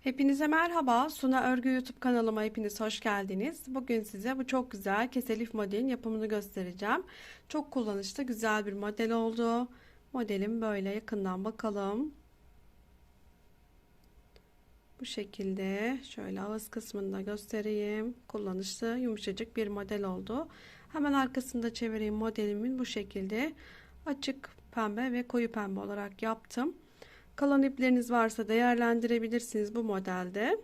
Hepinize merhaba. Suna Örgü YouTube kanalıma hepiniz hoş geldiniz. Bugün size bu çok güzel keselif modelin yapımını göstereceğim. Çok kullanışlı, güzel bir model oldu. Modelim böyle yakından bakalım. Bu şekilde şöyle ağız kısmında göstereyim. Kullanışlı, yumuşacık bir model oldu. Hemen arkasında çevireyim modelimin bu şekilde açık pembe ve koyu pembe olarak yaptım. Kalan ipleriniz varsa değerlendirebilirsiniz bu modelde.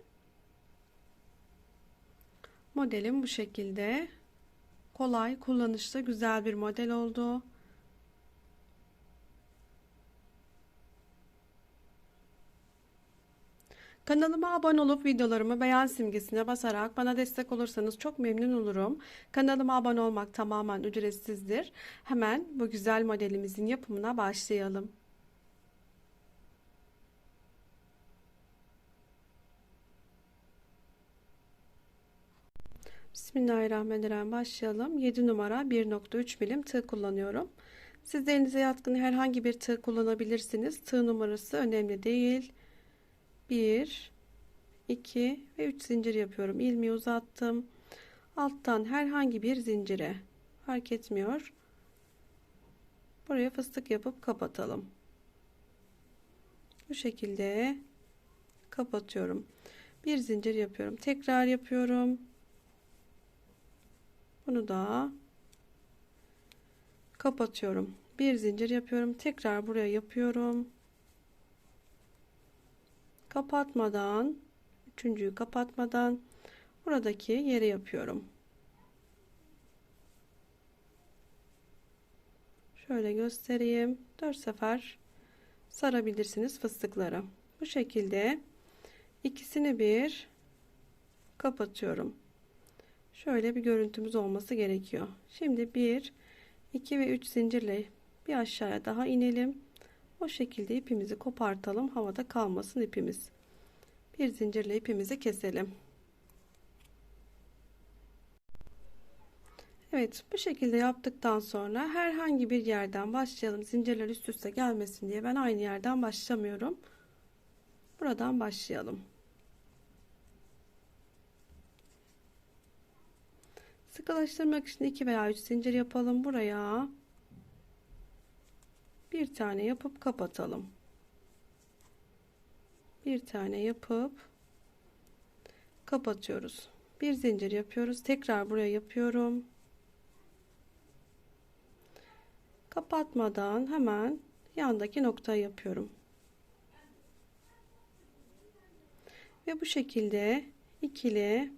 Modelim bu şekilde. Kolay, kullanışlı, güzel bir model oldu. Kanalıma abone olup videolarımı beğen simgesine basarak bana destek olursanız çok memnun olurum. Kanalıma abone olmak tamamen ücretsizdir. Hemen bu güzel modelimizin yapımına başlayalım. Bismillahirrahmanirrahim başlayalım. 7 numara 1.3 milim tığ kullanıyorum. Siz elinize yatkın herhangi bir tığ kullanabilirsiniz. Tığ numarası önemli değil. 1 2 ve 3 zincir yapıyorum. İlmeği uzattım. Alttan herhangi bir zincire fark etmiyor. Buraya fıstık yapıp kapatalım. Bu şekilde kapatıyorum. Bir zincir yapıyorum. Tekrar yapıyorum. Bunu da kapatıyorum. Bir zincir yapıyorum. Tekrar buraya yapıyorum. Kapatmadan, üçüncüyü kapatmadan buradaki yeri yapıyorum. Şöyle göstereyim. 4 sefer sarabilirsiniz fıstıkları. Bu şekilde ikisini bir kapatıyorum. Şöyle bir görüntümüz olması gerekiyor. Şimdi 1, 2 ve 3 zincirle bir aşağıya daha inelim. O şekilde ipimizi kopartalım. Havada kalmasın ipimiz. Bir zincirle ipimizi keselim. Evet bu şekilde yaptıktan sonra herhangi bir yerden başlayalım. Zincirler üst üste gelmesin diye ben aynı yerden başlamıyorum. Buradan başlayalım. Sıkılaştırmak için 2 veya 3 zincir yapalım buraya. Bir tane yapıp kapatalım. Bir tane yapıp kapatıyoruz. Bir zincir yapıyoruz. Tekrar buraya yapıyorum. Kapatmadan hemen yandaki noktayı yapıyorum. Ve bu şekilde ikili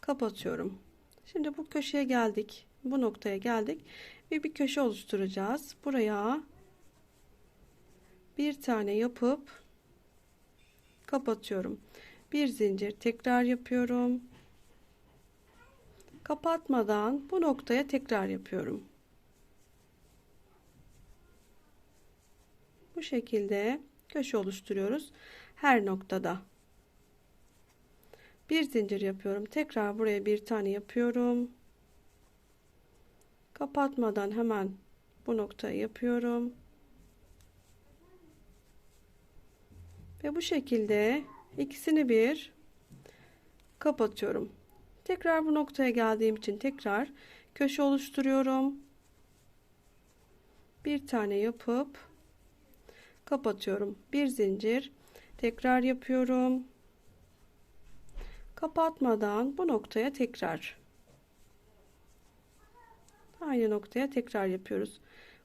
kapatıyorum. Şimdi bu köşeye geldik. Bu noktaya geldik. Ve bir köşe oluşturacağız. Buraya bir tane yapıp kapatıyorum. Bir zincir tekrar yapıyorum. Kapatmadan bu noktaya tekrar yapıyorum. Bu şekilde köşe oluşturuyoruz. Her noktada bir zincir yapıyorum. Tekrar buraya bir tane yapıyorum. Kapatmadan hemen bu noktayı yapıyorum. Ve bu şekilde ikisini bir kapatıyorum. Tekrar bu noktaya geldiğim için tekrar köşe oluşturuyorum. Bir tane yapıp kapatıyorum. Bir zincir tekrar yapıyorum kapatmadan bu noktaya tekrar aynı noktaya tekrar yapıyoruz.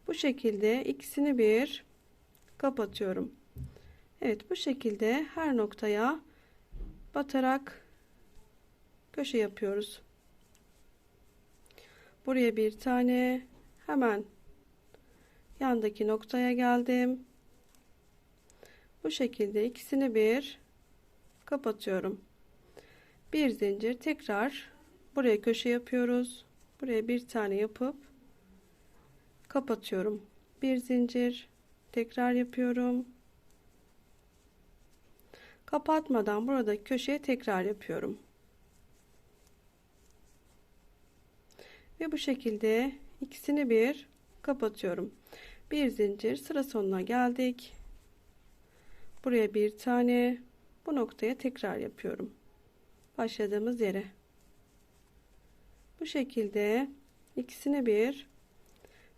Bu şekilde ikisini bir kapatıyorum. Evet bu şekilde her noktaya batarak köşe yapıyoruz. Buraya bir tane hemen yandaki noktaya geldim. Bu şekilde ikisini bir kapatıyorum bir zincir tekrar buraya köşe yapıyoruz. Buraya bir tane yapıp kapatıyorum. Bir zincir tekrar yapıyorum. Kapatmadan burada köşeye tekrar yapıyorum. Ve bu şekilde ikisini bir kapatıyorum. Bir zincir sıra sonuna geldik. Buraya bir tane bu noktaya tekrar yapıyorum. Başladığımız yere. Bu şekilde ikisini bir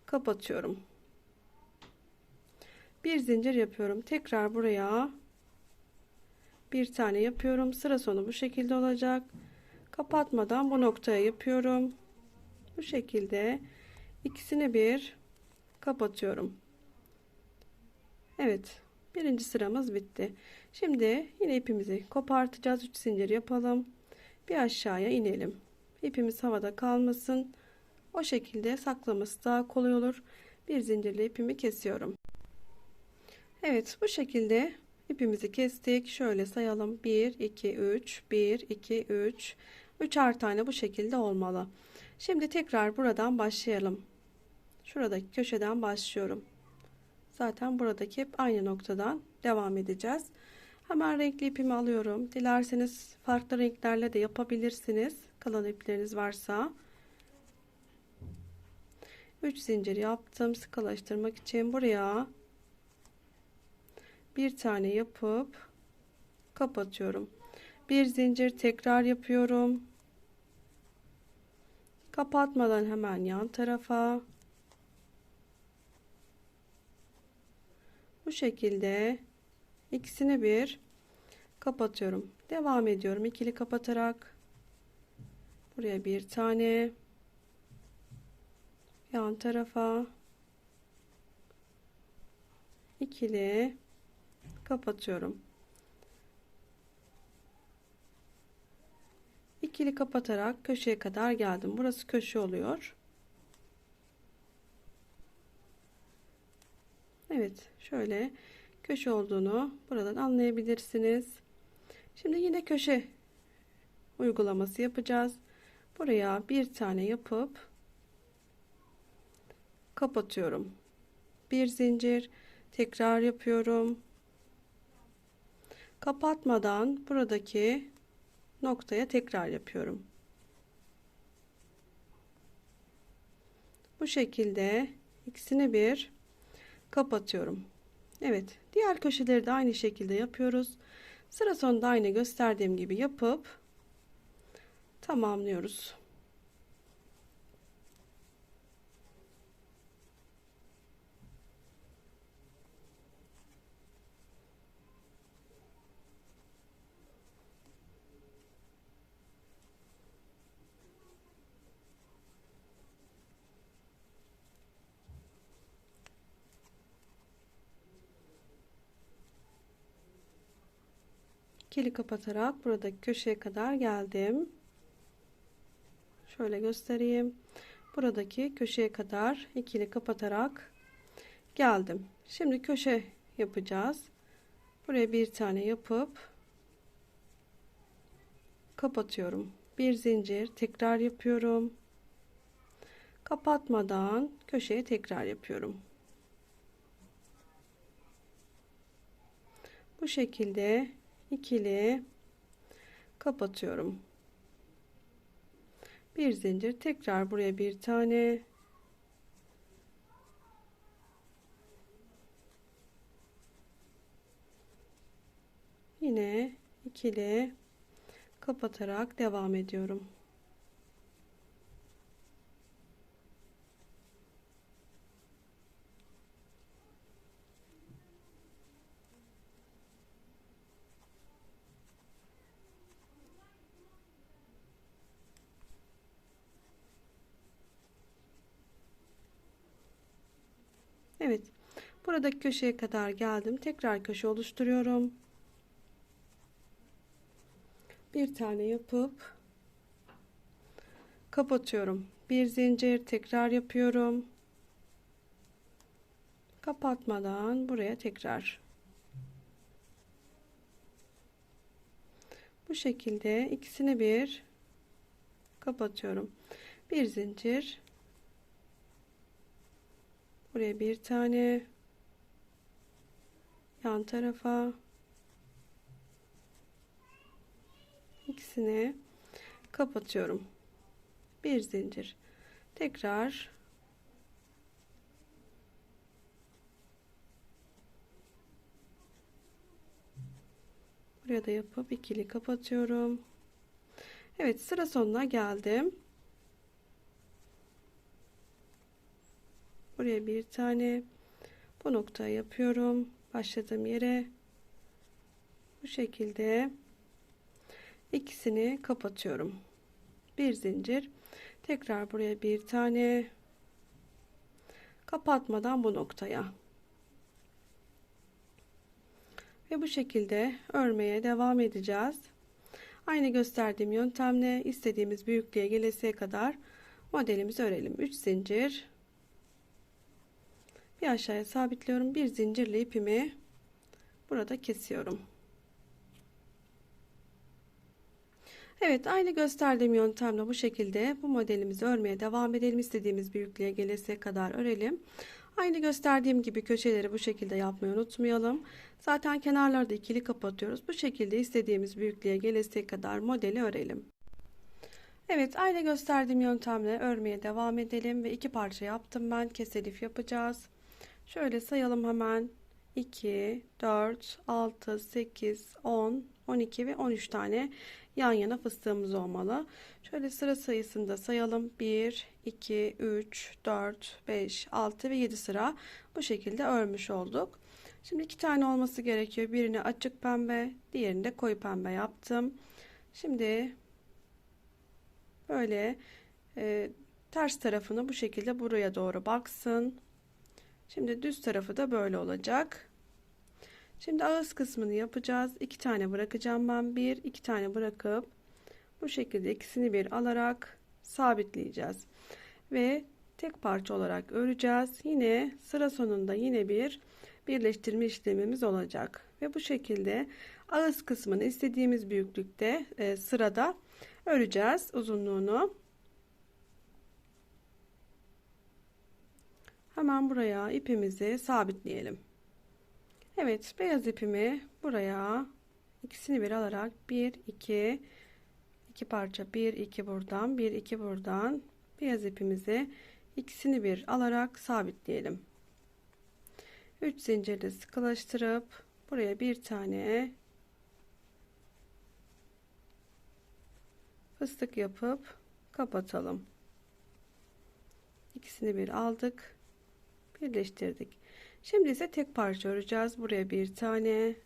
kapatıyorum. Bir zincir yapıyorum. Tekrar buraya bir tane yapıyorum. Sıra sonu bu şekilde olacak. Kapatmadan bu noktaya yapıyorum. Bu şekilde ikisini bir kapatıyorum. Evet. Birinci sıramız bitti. Şimdi yine ipimizi kopartacağız. 3 zincir yapalım. Bir aşağıya inelim. İpimiz havada kalmasın. O şekilde saklaması daha kolay olur. Bir zincirle ipimi kesiyorum. Evet bu şekilde ipimizi kestik. Şöyle sayalım. 1, 2, 3, 1, 2, 3. 3'er tane bu şekilde olmalı. Şimdi tekrar buradan başlayalım. Şuradaki köşeden başlıyorum. Zaten buradaki hep aynı noktadan devam edeceğiz. Hemen renkli ipimi alıyorum. Dilerseniz farklı renklerle de yapabilirsiniz. Kalan ipleriniz varsa. 3 zincir yaptım sıkılaştırmak için buraya bir tane yapıp kapatıyorum. Bir zincir tekrar yapıyorum. Kapatmadan hemen yan tarafa şekilde ikisini bir kapatıyorum. Devam ediyorum ikili kapatarak buraya bir tane yan tarafa ikili kapatıyorum. İkili kapatarak köşeye kadar geldim. Burası köşe oluyor. Evet, şöyle köşe olduğunu buradan anlayabilirsiniz. Şimdi yine köşe uygulaması yapacağız. Buraya bir tane yapıp kapatıyorum. Bir zincir tekrar yapıyorum. Kapatmadan buradaki noktaya tekrar yapıyorum. Bu şekilde ikisini bir kapatıyorum. Evet, diğer köşeleri de aynı şekilde yapıyoruz. Sıra sonunda aynı gösterdiğim gibi yapıp tamamlıyoruz. İkili kapatarak buradaki köşeye kadar geldim. Şöyle göstereyim. Buradaki köşeye kadar ikili kapatarak geldim. Şimdi köşe yapacağız. Buraya bir tane yapıp kapatıyorum. Bir zincir tekrar yapıyorum. Kapatmadan köşeye tekrar yapıyorum. Bu şekilde ikili kapatıyorum. Bir zincir tekrar buraya bir tane yine ikili kapatarak devam ediyorum. Evet. Buradaki köşeye kadar geldim. Tekrar köşe oluşturuyorum. Bir tane yapıp kapatıyorum. Bir zincir tekrar yapıyorum. Kapatmadan buraya tekrar. Bu şekilde ikisini bir kapatıyorum. Bir zincir Buraya bir tane yan tarafa ikisini kapatıyorum. Bir zincir. Tekrar Buraya da yapıp ikili kapatıyorum. Evet sıra sonuna geldim. Buraya bir tane bu noktayı yapıyorum. Başladığım yere bu şekilde ikisini kapatıyorum. Bir zincir. Tekrar buraya bir tane kapatmadan bu noktaya. Ve bu şekilde örmeye devam edeceğiz. Aynı gösterdiğim yöntemle istediğimiz büyüklüğe gelesiye kadar modelimizi örelim. 3 zincir bir aşağıya sabitliyorum. Bir zincirle ipimi burada kesiyorum. Evet aynı gösterdiğim yöntemle bu şekilde bu modelimizi örmeye devam edelim. İstediğimiz büyüklüğe gelesiye kadar örelim. Aynı gösterdiğim gibi köşeleri bu şekilde yapmayı unutmayalım. Zaten kenarlarda ikili kapatıyoruz. Bu şekilde istediğimiz büyüklüğe gelesiye kadar modeli örelim. Evet aynı gösterdiğim yöntemle örmeye devam edelim ve iki parça yaptım ben keselif yapacağız. Şöyle sayalım hemen 2 4 6 8 10 12 ve 13 tane yan yana fıstığımız olmalı. Şöyle sıra sayısını da sayalım. 1, 2, 3, 4, 5, 6 ve 7 sıra bu şekilde örmüş olduk. Şimdi iki tane olması gerekiyor. Birini açık pembe, diğerini de koyu pembe yaptım. Şimdi böyle e, ters tarafını bu şekilde buraya doğru baksın. Şimdi düz tarafı da böyle olacak. Şimdi ağız kısmını yapacağız. İki tane bırakacağım ben. Bir, iki tane bırakıp bu şekilde ikisini bir alarak sabitleyeceğiz. Ve tek parça olarak öreceğiz. Yine sıra sonunda yine bir birleştirme işlemimiz olacak. Ve bu şekilde ağız kısmını istediğimiz büyüklükte e, sırada öreceğiz uzunluğunu. Hemen buraya ipimizi sabitleyelim. Evet beyaz ipimi buraya ikisini bir alarak 1 2 iki parça 1 2 buradan 1 2 buradan beyaz ipimizi ikisini bir alarak sabitleyelim. 3 zincirle sıkılaştırıp buraya bir tane fıstık yapıp kapatalım. İkisini bir aldık birleştirdik. Şimdi ise tek parça öreceğiz. Buraya bir tane.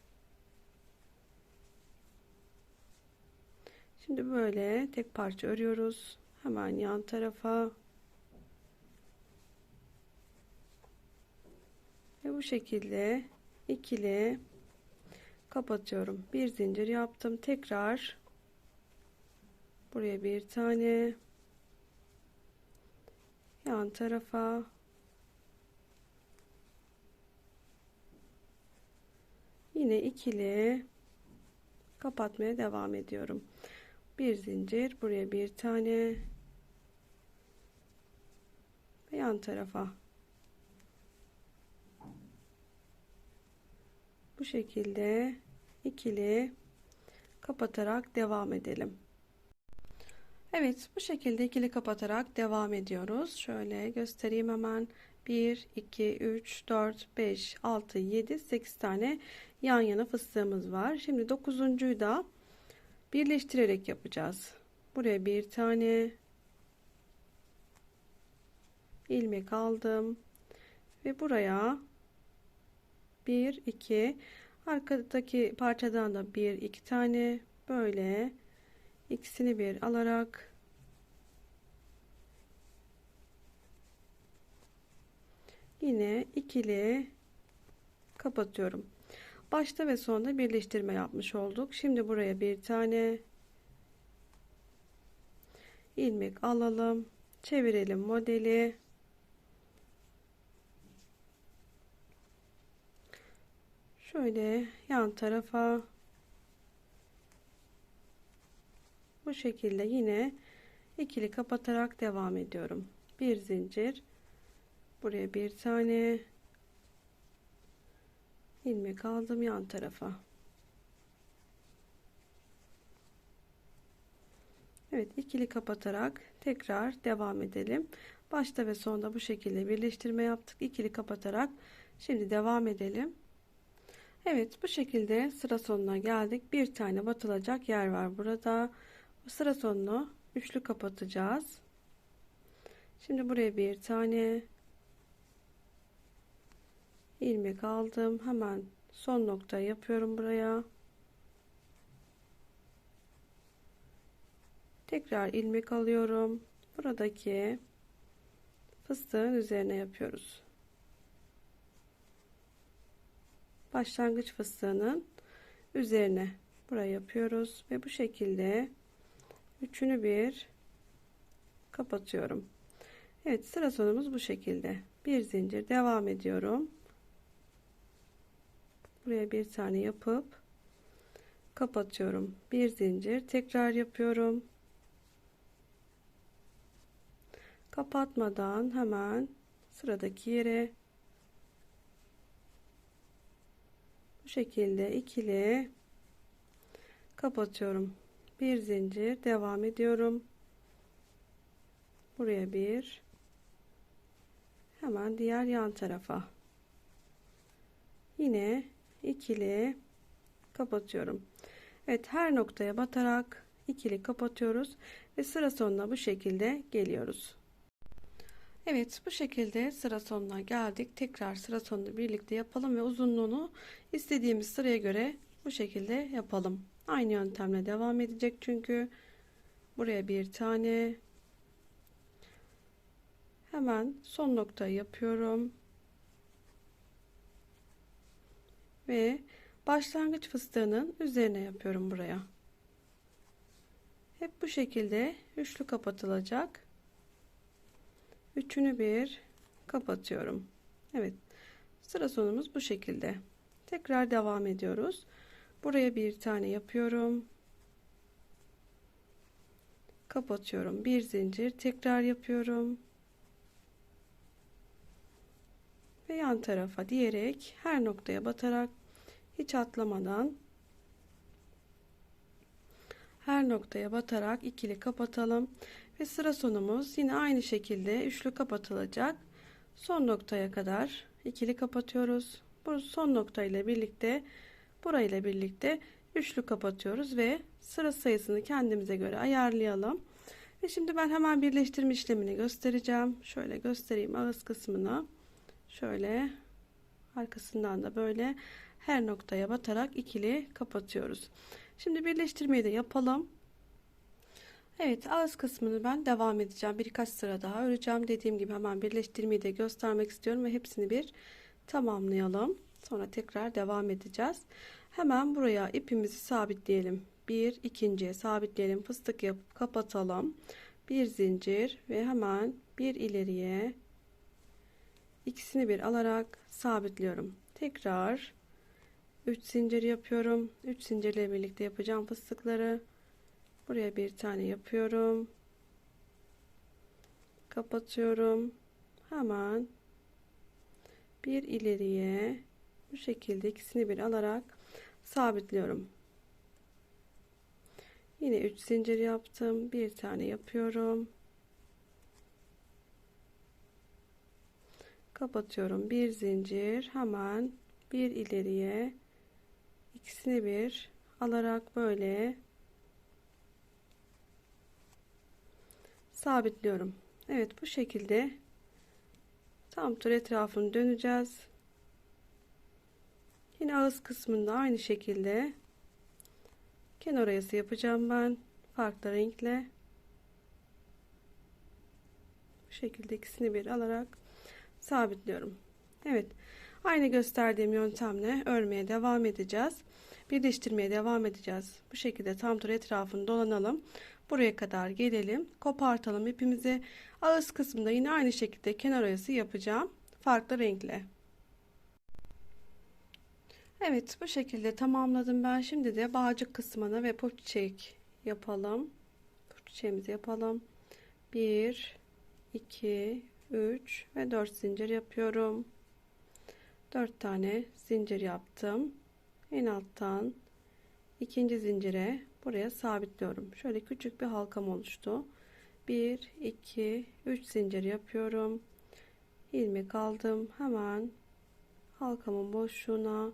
Şimdi böyle tek parça örüyoruz. Hemen yan tarafa. Ve bu şekilde ikili kapatıyorum. Bir zincir yaptım. Tekrar buraya bir tane. Yan tarafa yine ikili kapatmaya devam ediyorum. Bir zincir buraya bir tane. Ve yan tarafa. Bu şekilde ikili kapatarak devam edelim. Evet bu şekilde ikili kapatarak devam ediyoruz. Şöyle göstereyim hemen. 1 2 3 4 5 6 7 8 tane yan yana fıstığımız var. Şimdi dokuzuncuyu da birleştirerek yapacağız. Buraya bir tane ilmek aldım ve buraya bir iki arkadaki parçadan da bir iki tane böyle ikisini bir alarak yine ikili kapatıyorum başta ve sonda birleştirme yapmış olduk. Şimdi buraya bir tane ilmek alalım. Çevirelim modeli. Şöyle yan tarafa. Bu şekilde yine ikili kapatarak devam ediyorum. Bir zincir. Buraya bir tane ilmek aldım yan tarafa Evet ikili kapatarak tekrar devam edelim başta ve sonda bu şekilde birleştirme yaptık ikili kapatarak şimdi devam edelim Evet bu şekilde sıra sonuna geldik. Bir tane batılacak yer var burada. Bu sıra sonunu üçlü kapatacağız. Şimdi buraya bir tane ilmek aldım. Hemen son nokta yapıyorum buraya. Tekrar ilmek alıyorum. Buradaki fıstığın üzerine yapıyoruz. Başlangıç fıstığının üzerine buraya yapıyoruz ve bu şekilde üçünü bir kapatıyorum. Evet sıra sonumuz bu şekilde. Bir zincir devam ediyorum. Buraya bir tane yapıp kapatıyorum. Bir zincir tekrar yapıyorum. Kapatmadan hemen sıradaki yere bu şekilde ikili kapatıyorum. Bir zincir devam ediyorum. Buraya bir hemen diğer yan tarafa yine ikili kapatıyorum. Evet her noktaya batarak ikili kapatıyoruz ve sıra sonuna bu şekilde geliyoruz. Evet bu şekilde sıra sonuna geldik. Tekrar sıra sonunu birlikte yapalım ve uzunluğunu istediğimiz sıraya göre bu şekilde yapalım. Aynı yöntemle devam edecek çünkü buraya bir tane hemen son noktayı yapıyorum. Ve başlangıç fıstığının üzerine yapıyorum buraya. Hep bu şekilde üçlü kapatılacak. Üçünü bir kapatıyorum. Evet. Sıra sonumuz bu şekilde. Tekrar devam ediyoruz. Buraya bir tane yapıyorum. Kapatıyorum. Bir zincir tekrar yapıyorum. Ve yan tarafa diyerek her noktaya batarak hiç atlamadan her noktaya batarak ikili kapatalım. Ve sıra sonumuz yine aynı şekilde üçlü kapatılacak. Son noktaya kadar ikili kapatıyoruz. Bu son nokta ile birlikte burayla birlikte üçlü kapatıyoruz ve sıra sayısını kendimize göre ayarlayalım. Ve şimdi ben hemen birleştirme işlemini göstereceğim. Şöyle göstereyim ağız kısmını. Şöyle arkasından da böyle her noktaya batarak ikili kapatıyoruz şimdi birleştirmeyi de yapalım Evet ağız kısmını ben devam edeceğim. Birkaç sıra daha öreceğim. Dediğim gibi hemen birleştirmeyi de göstermek istiyorum ve hepsini bir tamamlayalım. Sonra tekrar devam edeceğiz. Hemen buraya ipimizi sabitleyelim. Bir ikinciye sabitleyelim. Fıstık yapıp kapatalım. Bir zincir ve hemen bir ileriye ikisini bir alarak sabitliyorum. Tekrar 3 zincir yapıyorum. 3 zincirle birlikte yapacağım fıstıkları. Buraya bir tane yapıyorum. Kapatıyorum. Hemen bir ileriye bu şekilde ikisini bir alarak sabitliyorum. Yine 3 zincir yaptım. Bir tane yapıyorum. Kapatıyorum. Bir zincir hemen bir ileriye ikisini bir alarak böyle sabitliyorum. Evet bu şekilde tam tur etrafını döneceğiz. Yine ağız kısmında aynı şekilde kenar oyası yapacağım ben farklı renkle. Bu şekilde ikisini bir alarak sabitliyorum. Evet. Aynı gösterdiğim yöntemle örmeye devam edeceğiz. Birleştirmeye devam edeceğiz. Bu şekilde tam tur etrafını dolanalım. Buraya kadar gelelim. Kopartalım ipimizi. Ağız kısmında yine aynı şekilde kenar oyası yapacağım. Farklı renkle. Evet bu şekilde tamamladım ben. Şimdi de bağcık kısmını ve puf çiçek yapalım. Puf çiçeğimizi yapalım. 1 2 3 ve 4 zincir yapıyorum. 4 tane zincir yaptım. En alttan ikinci zincire buraya sabitliyorum. Şöyle küçük bir halkam oluştu. 1 2 3 zincir yapıyorum. ilmek aldım. Hemen halkamın boşluğuna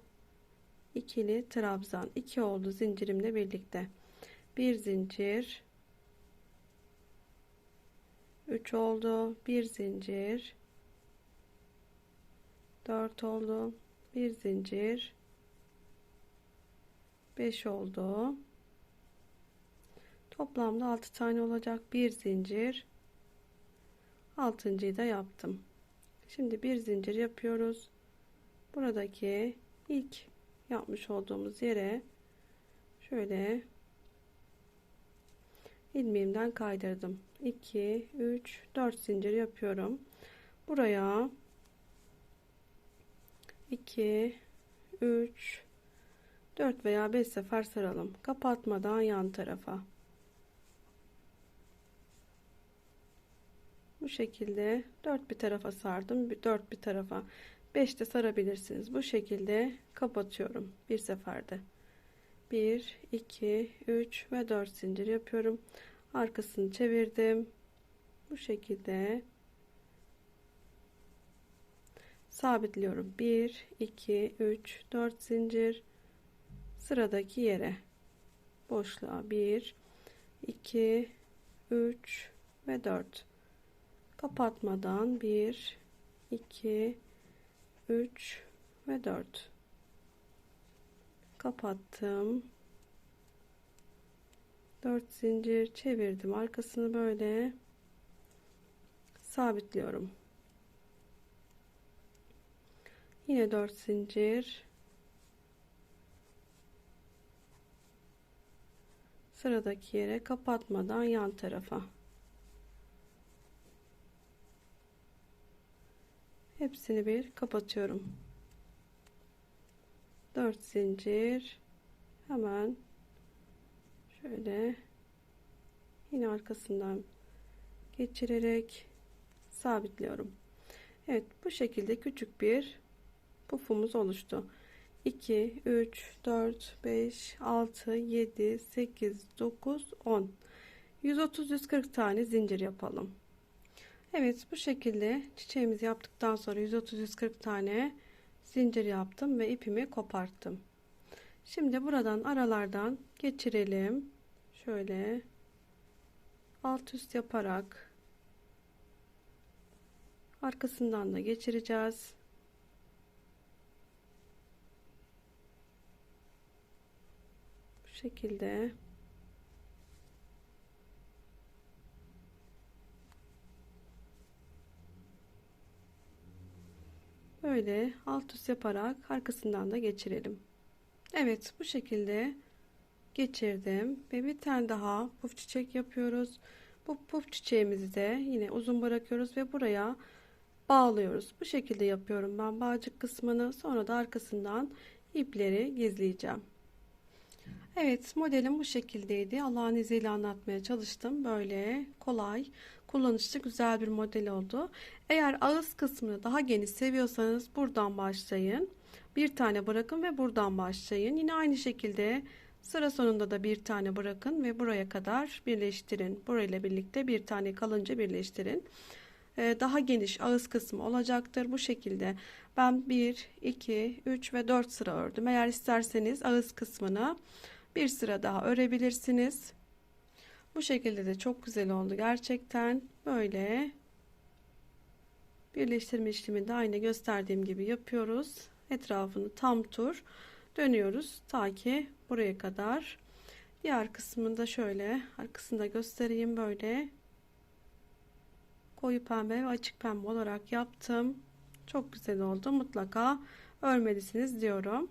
ikili trabzan 2 oldu zincirimle birlikte bir zincir 3 oldu bir zincir 4 oldu bir zincir 5 oldu. Toplamda 6 tane olacak. Bir zincir. Altıncıyı da yaptım. Şimdi bir zincir yapıyoruz. Buradaki ilk yapmış olduğumuz yere şöyle ilmeğimden kaydırdım. 2 3 4 zincir yapıyorum. Buraya 2 3 4 veya 5 sefer saralım. Kapatmadan yan tarafa. Bu şekilde 4 bir tarafa sardım. 4 bir tarafa. 5 de sarabilirsiniz. Bu şekilde kapatıyorum bir seferde. 1 2 3 ve 4 zincir yapıyorum. Arkasını çevirdim. Bu şekilde sabitliyorum. 1 2 3 4 zincir sıradaki yere. Boşluğa 1 2 3 ve 4 kapatmadan 1 2 3 ve 4 kapattım. 4 zincir çevirdim. Arkasını böyle sabitliyorum. Yine 4 zincir sıradaki yere kapatmadan yan tarafa. Hepsini bir kapatıyorum. 4 zincir. Hemen şöyle yine arkasından geçirerek sabitliyorum. Evet bu şekilde küçük bir pufumuz oluştu 2 3 4 5 6 7 8 9 10 130 140 tane zincir yapalım Evet bu şekilde çiçeğimizi yaptıktan sonra 130-140 tane zincir yaptım ve ipimi koparttım. Şimdi buradan aralardan geçirelim. Şöyle alt üst yaparak arkasından da geçireceğiz. Şekilde böyle alt üst yaparak arkasından da geçirelim. Evet bu şekilde geçirdim ve bir tane daha puf çiçek yapıyoruz. Bu puf çiçeğimizi de yine uzun bırakıyoruz ve buraya bağlıyoruz. Bu şekilde yapıyorum ben bağcık kısmını sonra da arkasından ipleri gizleyeceğim. Evet modelim bu şekildeydi. Allah'ın izniyle anlatmaya çalıştım. Böyle kolay, kullanışlı, güzel bir model oldu. Eğer ağız kısmını daha geniş seviyorsanız buradan başlayın. Bir tane bırakın ve buradan başlayın. Yine aynı şekilde sıra sonunda da bir tane bırakın ve buraya kadar birleştirin. Burayla birlikte bir tane kalınca birleştirin. Ee, daha geniş ağız kısmı olacaktır. Bu şekilde ben 1, 2, 3 ve 4 sıra ördüm. Eğer isterseniz ağız kısmını bir sıra daha örebilirsiniz. Bu şekilde de çok güzel oldu gerçekten. Böyle birleştirme işlemini de aynı gösterdiğim gibi yapıyoruz. Etrafını tam tur dönüyoruz ta ki buraya kadar. Diğer kısmını da şöyle arkasında göstereyim böyle koyu pembe ve açık pembe olarak yaptım. Çok güzel oldu. Mutlaka örmelisiniz diyorum.